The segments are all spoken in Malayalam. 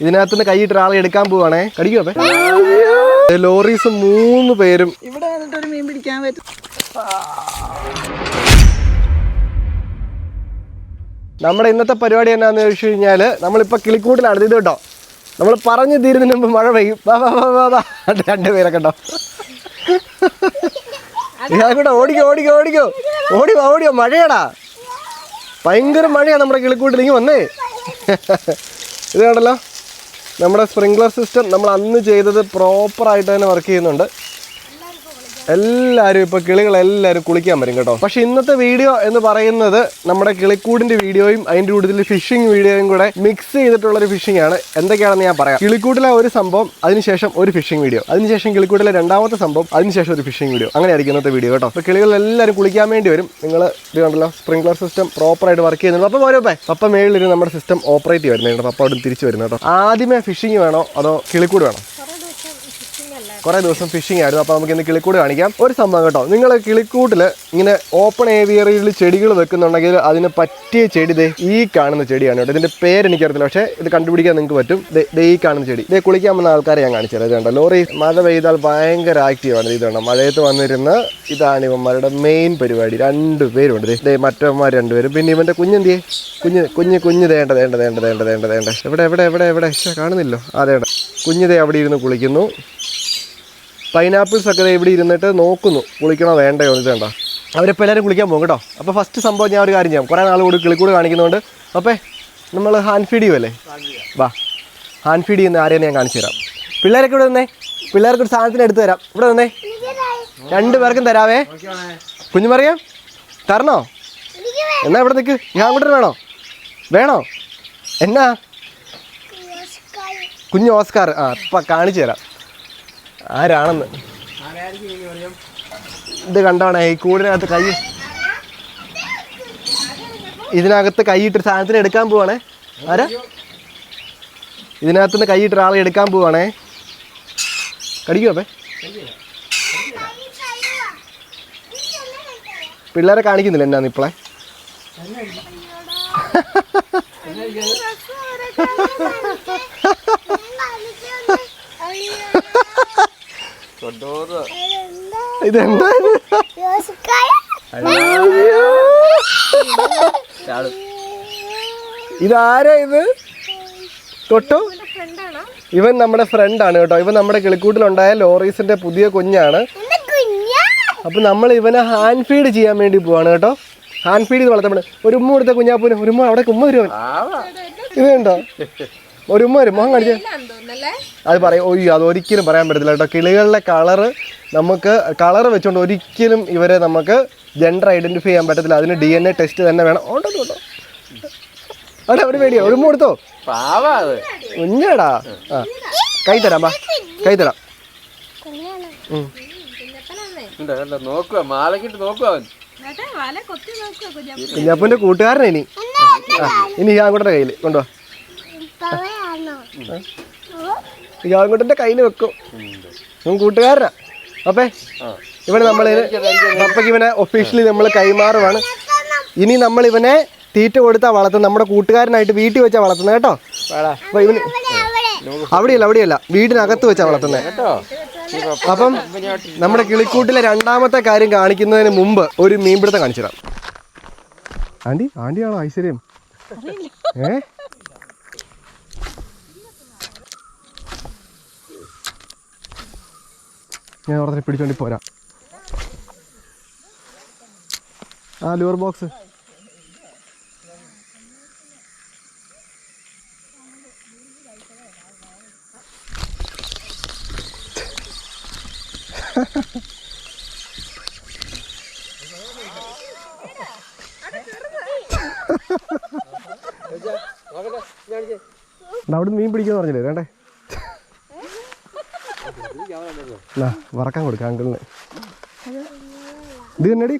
ഇതിനകത്തുനിന്ന് കൈയിട്ട് ഒരാളെ എടുക്കാൻ പോവാണേ. കടിക്കോ അപ്പേ? ലോറീസ് മൂന്ന് പേരും. ഇവിടെ വന്നിട്ട് ഒരു മീൻ പിടിക്കാൻ പറ്റും. നമ്മുടെ ഇന്നത്തെ പരിപാടി എന്നാന്ന് ചോദിച്ചു കഴിഞ്ഞാൽ നമ്മളിപ്പോൾ കിളിക്കൂട്ടിലാണ്. ഇത് കേട്ടോ നമ്മൾ പറഞ്ഞു തീരുന്നതിന് മുമ്പ് മഴ പെയ്യും. രണ്ടുപേരൊക്കെ ഉണ്ടോ? ഞാൻ കൂടെ ഓടിക്കോ ഓടിക്കോ ഓടിക്കോ. ഓടിയോ ഓടിയോ. മഴയാടാ. ഭയങ്കര മഴയാ നമ്മുടെ കിളിക്കൂട്ടിൽ. ഇങ്ങ് വന്നേ. ഇത് കണ്ടല്ലോ. നമ്മുടെ സ്പ്രിംഗ്ലർ സിസ്റ്റം നമ്മൾ അന്ന് ചെയ്തത് പ്രോപ്പറായിട്ട് തന്നെ വർക്ക് ചെയ്യുന്നുണ്ട്. എല്ലാവരും ഇപ്പോൾ കിളികളെല്ലാവരും കുളിക്കാൻ വരും കേട്ടോ. പക്ഷേ ഇന്നത്തെ വീഡിയോ എന്ന് പറയുന്നത് നമ്മുടെ കിളിക്കൂടിന്റെ വീഡിയോയും അതിന്റെ കൂടുതൽ ഫിഷിംഗ് വീഡിയോയും കൂടെ മിക്സ് ചെയ്തിട്ടുള്ള ഒരു ഫിഷിംഗ് ആണ്. എന്തൊക്കെയാണെന്ന് ഞാൻ പറയാം. കിളിക്കൂട്ടിലെ ഒരു സംഭവം അതിനുശേഷം ഒരു ഫിഷിംഗ് വീഡിയോ അതിനുശേഷം കിളിക്കൂട്ടിലെ രണ്ടാമത്തെ സംഭവം അതിനുശേഷം ഒരു ഫിഷിംഗ് വീഡിയോ അങ്ങനെ ആയിരിക്കും ഇന്നത്തെ വീഡിയോ കേട്ടോ. അപ്പോൾ കിളികളെല്ലാവരും കുളിക്കാൻ വേണ്ടി വരും. നിങ്ങൾ ഇത് കണ്ടല്ലോ സ്പ്രിംഗ്ലർ സിസ്റ്റം പ്രോപ്പറായിട്ട് വർക്ക് ചെയ്യുന്നുണ്ട്. അപ്പോൾ ഓരോ പപ്പ മേളിലിരുന്ന് നമ്മുടെ സിസ്റ്റം ഓപ്പറേറ്റ് ചെയ്യുന്നുണ്ട് പപ്പ അവിടെ തിരിച്ചു വരുന്നത് കേട്ടോ. ആദ്യമേ ഫിഷിംഗ് വേണോ? അതോ കിളിക്കൂട് വേണോ? കുറേ ദിവസം ഫിഷിംഗ് ആയിരുന്നു. അപ്പോൾ നമുക്ക് ഇന്ന് കിളിക്കൂട് കാണിക്കാം. ഒരു സംഭവം കേട്ടോ. നിങ്ങൾ കിളിക്കൂട്ടിൽ ഇങ്ങനെ ഓപ്പൺ ഏവിയറിയിൽ ചെടികൾ വെക്കുന്നുണ്ടെങ്കിൽ അതിന് പറ്റിയ ചെടി ദേ ഈ കാണുന്ന ചെടിയാണ് കേട്ടോ. ഇതിന്റെ പേര് എനിക്കറിയത്തില്ല. പക്ഷേ ഇത് കണ്ടുപിടിക്കാൻ നിങ്ങൾക്ക് പറ്റും. ദേ ദേ ഈ കാണുന്ന ചെടി. ഇതേ കുളിക്കാൻ വന്ന ആൾക്കാരെ ഞാൻ കാണിച്ചത് തരാം ഇത് കണ്ടോ? ലോറി മഴ പെയ്താൽ ഭയങ്കര ആക്റ്റീവാണ് വേണം മഴയത്ത് വന്നിരുന്ന ഇതാണ് ഇവന്മാരുടെ മെയിൻ പരിപാടി. രണ്ട് പേരുണ്ട്. ദേ ദേ മറ്റവന്മാർ രണ്ടുപേരും. പിന്നെ ഇവന്റെ കുഞ്ഞെന്തിയെ? കുഞ്ഞ് കുഞ്ഞ് കുഞ്ഞ് തേണ്ട തേണ്ട തേണ്ട തേണ്ട തേണ്ട തേണ്ട എവിടെ എവിടെ എവിടെ എവിടെ? കാണുന്നില്ലോ. അതേണ്ട കുഞ്ഞിതേ അവിടെ ഇരുന്ന് കുളിക്കുന്നു. പൈനാപ്പിൾസ് ഒക്കെ ഇവിടെ ഇരുന്നിട്ട് നോക്കുന്നു. കുളിക്കണോ വേണ്ടയോ എന്ന് വേണ്ട അവരിപ്പോൾ എല്ലാവരും കുളിക്കാൻ പോകും കേട്ടോ. അപ്പോൾ ഫസ്റ്റ് സംഭവം ഞാൻ ഒരു കാര്യം ചെയ്യാം. കുറേ നാൾ കൂടി കിളിക്കൂട് കാണിക്കുന്നതുകൊണ്ട് അപ്പേ നമ്മൾ ഹാൻഡ് ഫീഡ് ചെയ്യുമല്ലേ വാ. ഹാൻഡ് ഫീഡ് ചെയ്യുന്ന ആരെയും ഞാൻ കാണിച്ചു തരാം. പിള്ളേരൊക്കെ ഇവിടെ നിന്നേ പിള്ളേർക്ക് ഒരു സാധനത്തിന് എടുത്തു തരാം. ഇവിടെ നിന്നേ രണ്ടു പേർക്കും തരാവേ. കുഞ്ഞുമറിയാം തരണോ? എന്നാ ഇവിടെ നിൽക്ക് ഞാൻ അങ്ങോട്ട് വേണോ? വേണോ? എന്നാ? കുഞ്ഞു ഓസ്കാർ. ആ ഇപ്പം കാണിച്ചു തരാം. ആരാണെന്ന്? ഇത് കണ്ടോണേ ഈ കൂടിനകത്ത് കൈ ഇതിനകത്ത് കൈയിട്ട് സാധനത്തിന് എടുക്കാൻ പോവാണേ. ആരാ? ഇതിനകത്തുനിന്ന് കൈയിട്ട് ഒരാളെ എടുക്കാൻ പോവാണേ. കടിക്കോ അപ്പേ? പിള്ളേരെ കാണിക്കുന്നില്ല എന്നാന്ന് ഇപ്പോളെ. ഇതെന്താ? ഇത്? ഇതാരാ ഇത്? തൊട്ടു? ഇവൻ നമ്മുടെ ഫ്രണ്ടാണ് കേട്ടോ. ഇവൻ നമ്മുടെ കിളിക്കൂട്ടിലുണ്ടായ ലോറീസിന്റെ പുതിയ കുഞ്ഞാണ്. അപ്പൊ നമ്മൾ ഇവനെ ഹാൻഡ് ഫീഡ് ചെയ്യാൻ വേണ്ടി പോവാണ് കേട്ടോ. ഹാൻഡ് ഫീഡ് ചെയ്ത് വളർത്താൻ ഒരു ഉമ്മ കൊടുത്ത കുഞ്ഞാപ്പൂന് ഒരു ഉമ്മ അവിടെ ഉമ്മ വരുവൻ ഇത് കണ്ടോ ഒരു ഉമ്മ വരും മുഖം കാണിച്ചേ. അത് പറയും ഒയ്യോ അത് ഒരിക്കലും പറയാൻ പറ്റത്തില്ല കേട്ടോ. കിളികളുടെ കളറ് നമുക്ക് കളർ വെച്ചുകൊണ്ട് ഒരിക്കലും ഇവരെ നമുക്ക് ജെൻഡർ ഐഡന്റിഫൈ ചെയ്യാൻ പറ്റത്തില്ല. അതിന് ഡി എൻ എ ടെസ്റ്റ് തന്നെ വേണം. ഉണ്ടോ ഉണ്ടോ അവിടെ അവിടെ പേടിയോ. ഒരു കൊടുത്തോ? പാവാ അത്. കുഞ്ഞാടാ ആ. കൈ തരാം ബാ കൈ തരാം. നോക്കുക മാലക്കിട്ട് നോക്കുക അവൻ. കുഞ്ഞാപ്പൂന്റെ കൂട്ടുകാരനാ ഇനി. ആ ഇനി യാങ്കുട്ടന്റെ കയ്യിൽ കൊണ്ടുവാ. യാങ്കുട്ടന്റെ കയ്യിൽ വെക്കും. ഇവൻ കൂട്ടുകാരനാ. അപ്പേ ഇവിടെ നമ്മൾ പപ്പയ്ക്ക് ഇവനെ ഒഫീഷ്യലി നമ്മൾ കൈമാറുവാണ്. ഇനി നമ്മൾ ഇവനെ തീറ്റ കൊടുത്താ വളർത്തുന്നത്. നമ്മുടെ കൂട്ടുകാരനായിട്ട് വീട്ടിൽ വെച്ചാ വളർത്തുന്നത് കേട്ടോ? അപ്പൊ ഇവന് അവിടെയല്ല അവിടെയല്ല. വീടിനകത്ത് വെച്ചാ വളർത്തുന്നത്. കേട്ടോ? അപ്പം നമ്മുടെ കിളിക്കൂട്ടിലെ രണ്ടാമത്തെ കാര്യം കാണിക്കുന്നതിന് മുമ്പ് ഒരു മീൻപിടുത്തം കാണിച്ചു തരാം ആണ്ടിയാണോ ആന്റിയാണോ ഐശ്വര്യം? ഏ? ഞാൻ ഓർത്തിനെ പിടിച്ചോണ്ടി പോരാ. ആ ലൂർ ബോക്സ് അവിടെ മീൻ പിടിക്കാന്ന് പറഞ്ഞില്ലേ? വേണ്ടേ? വറക്കാൻ കൊടുക്കാം അങ്കിളിന് ഇത് തന്നെടി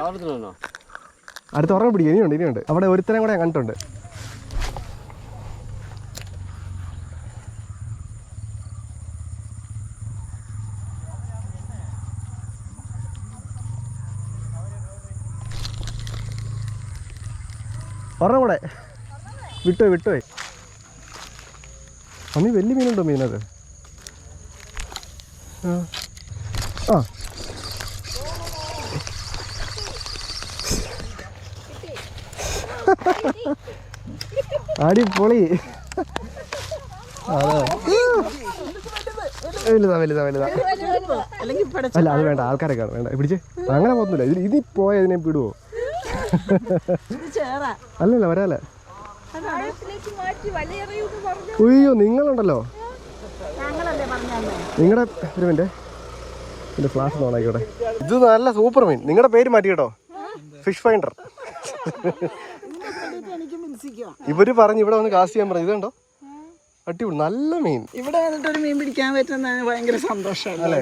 കളർത്തിനോ അടുത്ത ഉറങ്ങ പിടിക്കുക ഇനിയുണ്ട് ഇനിയുണ്ട്. അവിടെ ഒരുത്തരം കൂടെ ഞാൻ കണ്ടിട്ടുണ്ട്. കൂടെ. വിട്ടുപോയി വിട്ടോ. അമ്മി വലിയ മീനുണ്ടോ മീനത്? ആ. ആ. അടിപൊളി അതെ. വലുതാ വലുതാ വലുതാ. അല്ലെങ്കിൽ പടച്ച അല്ല അത് വേണ്ട ആൾക്കാരെ കാണും വേണ്ട. പിടിച്ച്. അങ്ങനെ പോകുന്നില്ല ഇതിൽ ഇതിൽ പോയതിനെ വിടുവോ അല്ലല്ല വരാല ഉയ്യോ നിങ്ങളുണ്ടല്ലോ. നിങ്ങളുടെ ഒരു മിനിറ്റ്. ഇതിന്റെ ഫ്ലാഷ് ഓണായിക്കോട്ടെ ഇത് നല്ല സൂപ്പർ മീൻ. നിങ്ങളുടെ പേര് മാറ്റി കേട്ടോ. ഫിഷ് ഫൈൻഡർ ഇവർ പറഞ്ഞു ഇവിടെ വന്ന് കാസ്റ്റ് ചെയ്യാൻ പറഞ്ഞു ഇതുണ്ടോ അടിപൊളി നല്ല മീൻ. ഇവിടെ വന്നിട്ട് ഒരു മീൻ പിടിക്കാൻ പറ്റുന്ന ഭയങ്കര സന്തോഷമാണ്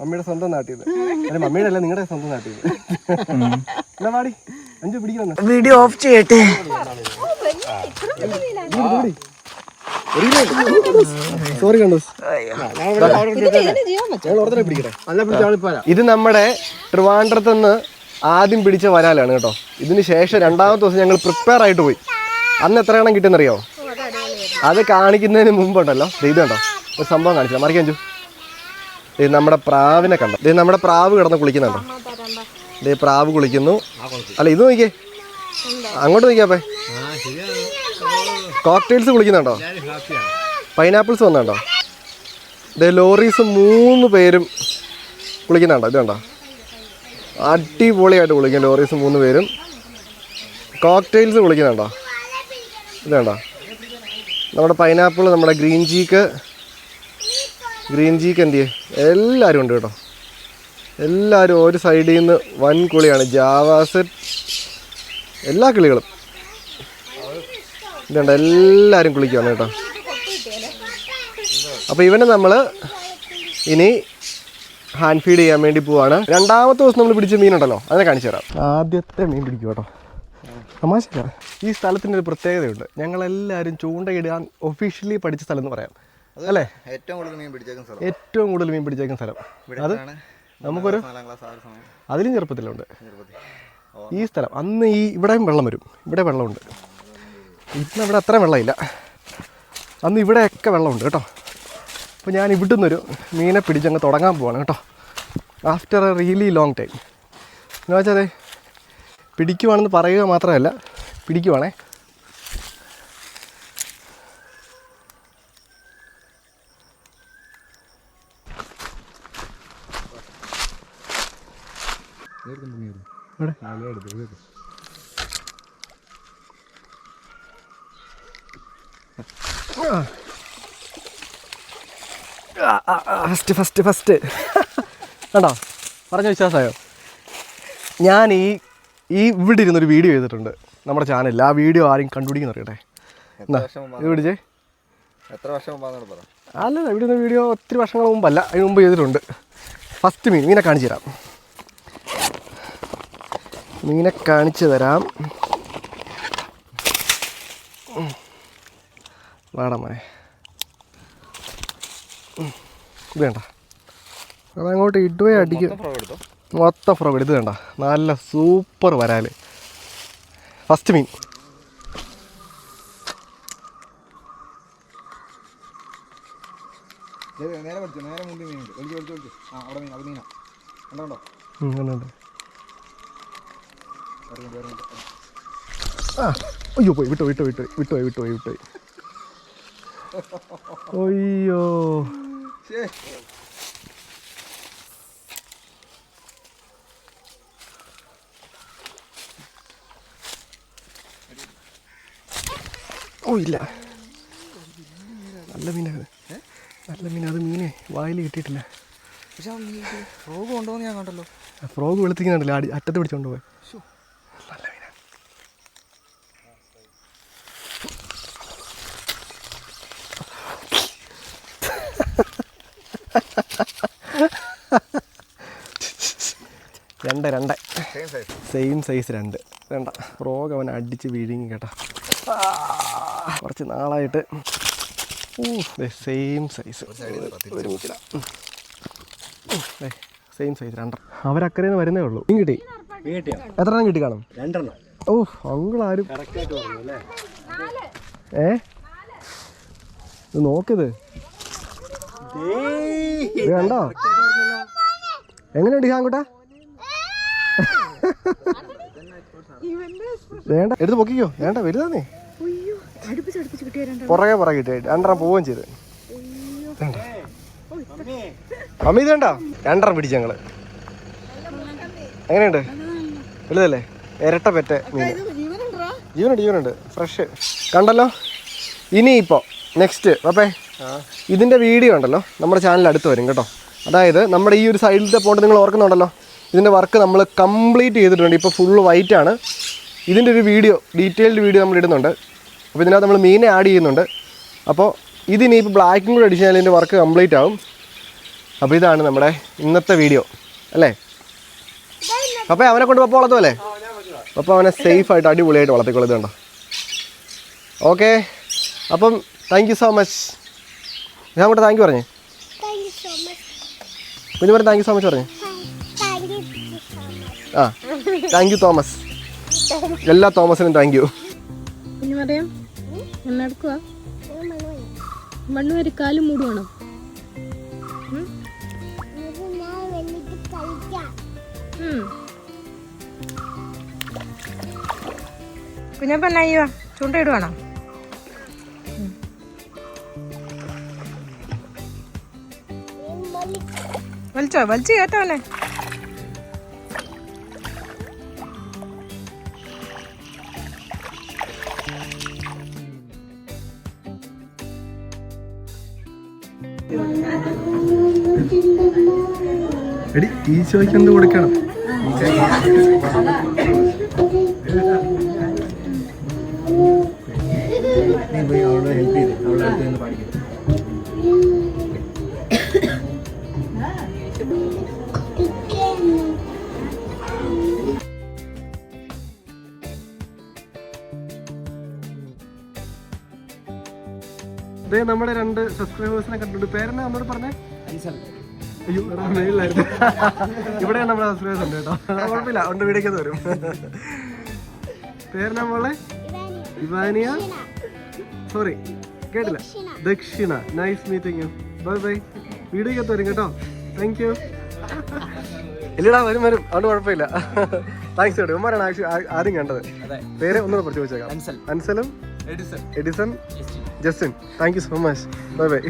മമ്മിയുടെ സ്വന്തം നാട്ടിൽ അല്ല മമ്മിയുടെ അല്ല നിങ്ങളുടെ സ്വന്തം നാട്ടിൽ എന്നാ പാടി അഞ്ചു പിടിക്കണം വീഡിയോ ഓഫ് ചെയ്യട്ടെ. സോറി കണ്ടു ചെയ്യാൻ ഇത് നമ്മുടെ ട്രിവാൻഡ്രത്ത് നിന്ന് ആദ്യം പിടിച്ച വരാലാണ് കേട്ടോ. ഇതിന് ശേഷം രണ്ടാമത്തെ ദിവസം ഞങ്ങൾ പ്രിപ്പയർ ആയിട്ട് പോയി. അന്ന് എത്ര എണ്ണം കിട്ടുന്നറിയോ അത് കാണിക്കുന്നതിന് മുമ്പുണ്ടല്ലോ. ഇത് കണ്ടോ ഒരു സംഭവം കാണിച്ചു മറിക്കാൻ ചു ഇത് നമ്മുടെ പ്രാവിനെ കണ്ടോ? ഇത് നമ്മുടെ പ്രാവ് കിടന്ന് കുളിക്കുന്നുണ്ടോ? ഇത് പ്രാവ് കുളിക്കുന്നു. അല്ല ഇത് നോക്കിയേ. അങ്ങോട്ട് നോക്കിയാപ്പേ കോക്ടെയിൽസ് കുളിക്കുന്നുണ്ടോ? പൈനാപ്പിൾസ് വന്നുണ്ടോ? ഇത് ലോറീസ് മൂന്ന് പേരും കുളിക്കുന്നുണ്ടോ? ഇത് കണ്ടോ അടിപൊളിയായിട്ട് കുളിക്കും ലോറീസ് മൂന്ന് പേരും. കോക്ടെയിൽസ് കുളിക്കുന്നുണ്ടോ? ഇത് കണ്ടോ നമ്മുടെ പൈനാപ്പിൾ നമ്മുടെ ഗ്രീൻ ചീക്ക് ഗ്രീൻ ചീക്ക് എന്ത് എല്ലാവരും ഉണ്ട് കേട്ടോ. എല്ലാവരും ഒരു സൈഡിൽ നിന്ന് വൻ കുളിയാണ്. ജാവാസ് എല്ലാ കിളികളും. ഇതുണ്ട് എല്ലാവരും കുളിക്കുകയാണ് കേട്ടോ. അപ്പോൾ ഇവനെ നമ്മൾ ഇനി ഹാൻഡ് ഫീഡ് ചെയ്യാൻ വേണ്ടി പോവാണ്. രണ്ടാമത്തെ ദിവസം നമ്മൾ പിടിച്ച മീനുണ്ടല്ലോ അതിനെ കാണിച്ചു തരാം. ആദ്യത്തെ മീൻ പിടിക്കും കേട്ടോ. തമാശ ഈ സ്ഥലത്തിന്റെ ഒരു പ്രത്യേകതയുണ്ട്. ഞങ്ങളെല്ലാവരും ചൂണ്ടയിടാൻ ഒഫീഷ്യലി പഠിച്ച സ്ഥലം എന്ന് പറയാം. അല്ലേ? ഏറ്റവും കൂടുതൽ മീൻ പിടിച്ചേക്കുന്ന സ്ഥലം. ഏറ്റവും കൂടുതൽ മീൻ പിടിച്ചേക്കുന്ന സ്ഥലം. അത് നമുക്കൊരു അതിലും ചെറുപ്പത്തിലുണ്ട്. ഈ സ്ഥലം അന്ന് ഈ ഇവിടെയും വെള്ളം വരും. ഇവിടെ വെള്ളമുണ്ട്. ഇന്ന് ഇവിടെ അത്ര വെള്ളമില്ല. അന്ന് ഇവിടെയൊക്കെ വെള്ളമുണ്ട് കേട്ടോ. അപ്പോൾ ഞാൻ ഇവിടെ നിന്നൊരു മീനെ പിടിച്ചങ്ങ് തുടങ്ങാൻ പോവാണ് കേട്ടോ. After a really long time എന്ന് വെച്ചാൽ അതെ പിടിക്കുവാണെന്ന് പറയുക മാത്രമല്ല പിടിക്കുവാണേ. ഫസ്റ്റ് ഫസ്റ്റ് ഫസ്റ്റ് കണ്ടോ? പറഞ്ഞ വിശ്വാസമായോ? ഞാൻ ഈ ഈ ഇവിടെ ഇരുന്നൊരു വീഡിയോ ചെയ്തിട്ടുണ്ട്. നമ്മുടെ ചാനലിൽ ആ വീഡിയോ ആരും കണ്ടുപിടിക്കുന്ന അറിയട്ടെ? ഇത് പിടിച്ചേ. എത്ര വർഷം അല്ല ഇവിടെ നിന്ന് വീഡിയോ ഒത്തിരി വർഷങ്ങൾ മുമ്പല്ല. അതിന് മുമ്പ് ചെയ്തിട്ടുണ്ട്. ഫസ്റ്റ് മീൻ മീനെ കാണിച്ചു തരാം. മീനെ കാണിച്ചു തരാം. വേണമേ വാടാ മോനെ. ഉം. ഇത് വേണ്ട. അതങ്ങോട്ട് ഇടുവേ അടിക്കും. മൊത്തം ഫ്രോ ഇത് വേണ്ട നല്ല സൂപ്പർ വരാൽ ഫസ്റ്റ് മീൻ. നേരെ പഠിച്ചു നേരെ മുമ്പിൽ മീനുണ്ട് ഒളിച്ച് ഒളിച്ച് ഒളിച്ച്. ആ അവിടെ മീൻ അത് മീനാ. കണ്ടോ ആ അയ്യോ പോയി വിട്ടോ വിട്ടോ വിട്ടോ വിട്ടോ വിട്ടോ വിട്ടോ അയ്യോ. ഓ ഇല്ല. നല്ല മീനാണ് നല്ല മീൻ അത് മീനെ വായിൽ കിട്ടിയിട്ടില്ല. പക്ഷെ ഫ്രോഗ് കൊണ്ടുപോകുന്ന ഞാൻ കണ്ടല്ലോ. ഫ്രോഗ് വെളുത്തിക്കുന്നുണ്ടല്ലോ അടി അറ്റത്ത് പിടിച്ചോണ്ട് പോയി. നല്ല മീനാണ് രണ്ട് രണ്ട്. സെയിം സൈസ് സെയിം സൈസ് രണ്ട്. രണ്ട ഫ്രോഗ് അവൻ അടിച്ച് വിഴുങ്ങി കേട്ടോ. ആ, കുറച്ച് നാളായിട്ട്. സെയിം സൈസ് ഒരു മുക്കില. സെയിം സൈസ് രണ്ടെണ്ണം. അവരക്കരയിൽ നിന്ന് വരുന്നേ ഉള്ളൂ. മീൻ കിട്ടി? എത്ര എണ്ണം കിട്ടി കാണും? രണ്ടെണ്ണം. ഓ അങ്ങളാരും ആരും ഏ? ഇത് നോക്കിത് ഇത് കണ്ടോ? എങ്ങനെയുണ്ട് ഹാങ്കുട്ടാ വേണ്ട എടുത്ത് പൊക്കിക്കോ. വേണ്ട വലുതാന്നേ. പുറകെ പുറകെ കിട്ടി. രണ്ടെണ്ണം പോവുകയും ചെയ്ത്. അമ്മ ഇത് വേണ്ട രണ്ടെണ്ണം പിടിച്ചു ഞങ്ങൾ. എങ്ങനെയുണ്ട്? വലുതല്ലേ? ഇരട്ട പെറ്റ മീൻ. ജീവനുണ്ട് ജീവനുണ്ട്. ഫ്രഷ് കണ്ടല്ലോ? ഇനി ഇനിയിപ്പോൾ നെക്സ്റ്റ് അപ്പേ ഇതിന്റെ വീഡിയോ ഉണ്ടല്ലോ. നമ്മുടെ ചാനൽ അടുത്ത് വരും കേട്ടോ. അതായത് നമ്മുടെ ഈ ഒരു സൈഡിലത്തെ പോണ്ട് നിങ്ങൾ ഓർക്കുന്നുണ്ടല്ലോ. ഇതിന്റെ വർക്ക് നമ്മൾ കംപ്ലീറ്റ് ചെയ്തിട്ടുണ്ട്. ഇപ്പോൾ ഫുള്ള് വൈറ്റാണ് ആണ്. ഇതിന്റെ ഒരു വീഡിയോ ഡീറ്റെയിൽഡ് വീഡിയോ നമ്മൾ ഇടുന്നുണ്ട്. അപ്പോൾ ഇതിനകത്ത് നമ്മൾ മീനെ ആഡ് ചെയ്യുന്നുണ്ട്. അപ്പോൾ ഇതിനി ഇപ്പോൾ ബ്ലാക്കും കൂടെ അടിച്ചാൽ ഇതിന്റെ വർക്ക് കംപ്ലീറ്റ് ആവും. അപ്പോൾ ഇതാണ് നമ്മുടെ ഇന്നത്തെ വീഡിയോ അല്ലേ? അപ്പോൾ അവനെ കൊണ്ട് പപ്പ വളർത്തുമല്ലേ അപ്പോൾ അവനെ സേഫായിട്ട് അടിപൊളിയായിട്ട് വളർത്തിക്കൊള്ളുന്നത് കണ്ടോ? ഓക്കെ അപ്പം താങ്ക് യു സോ മച്ച് ഞാൻ അങ്ങോട്ട് താങ്ക് യു പറഞ്ഞേ കുഞ്ഞു പറഞ്ഞു താങ്ക് യു സോ മച്ച് പറഞ്ഞേ. ആ താങ്ക് യു തോമസ് എല്ലാ തോമസിനും താങ്ക് യു പറയാം. എന്നെടുക്കുക മണ്ണ് വരെ കാലും മൂടുവാണോ? കുഞ്ഞപ്പ എന്നാ ചെയ്യുക ചൂണ്ടയിടുവാണോ വലിച്ചോ? വലിച്ചു കേട്ടോനെ എടി ഈ ചോയ്ക്ക് എന്ത് കൊടുക്കണം? നീ പോയി അവളെ ഹെൽപ്പ് ചെയ്ത്. അവളെ അടുത്ത് നിന്ന് പാടിക്കും ഇതേ നമ്മുടെ രണ്ട് സബ്സ്ക്രൈബേഴ്സിനെ കണ്ടിട്ടുണ്ട്. പേരെന്നെ നമ്മളോട് പറഞ്ഞേ? അയ്യോ മേളിലായിരുന്നു. ഇവിടെ നമ്മുടെ സബ്സ്ക്രൈബേഴ്സ് ഉണ്ട് കേട്ടോ. കുഴപ്പമില്ല. ഉണ്ട് വീടേക്ക് വരും. പേരെന്നാ മോളെ? ഇവാനിയ. സോറി കേട്ടില്ല. ദക്ഷിണ. നൈസ് മീറ്റിംഗ് ബൈ ബൈ വീഡിയോക്ക് വരും കേട്ടോ. താങ്ക് യു ഇല്ലടാ വരും വരും. അതുകൊണ്ട് കുഴപ്പമില്ല. താങ്ക്സ് കേട്ടോ. ഉമ്മാരാണ് ആദ്യം കണ്ടത്. പേര് ഒന്നുകൂടെ പറഞ്ഞു ചോദിച്ചേക്കാം. അൻസലും Edison. Justin thank you so much bye bye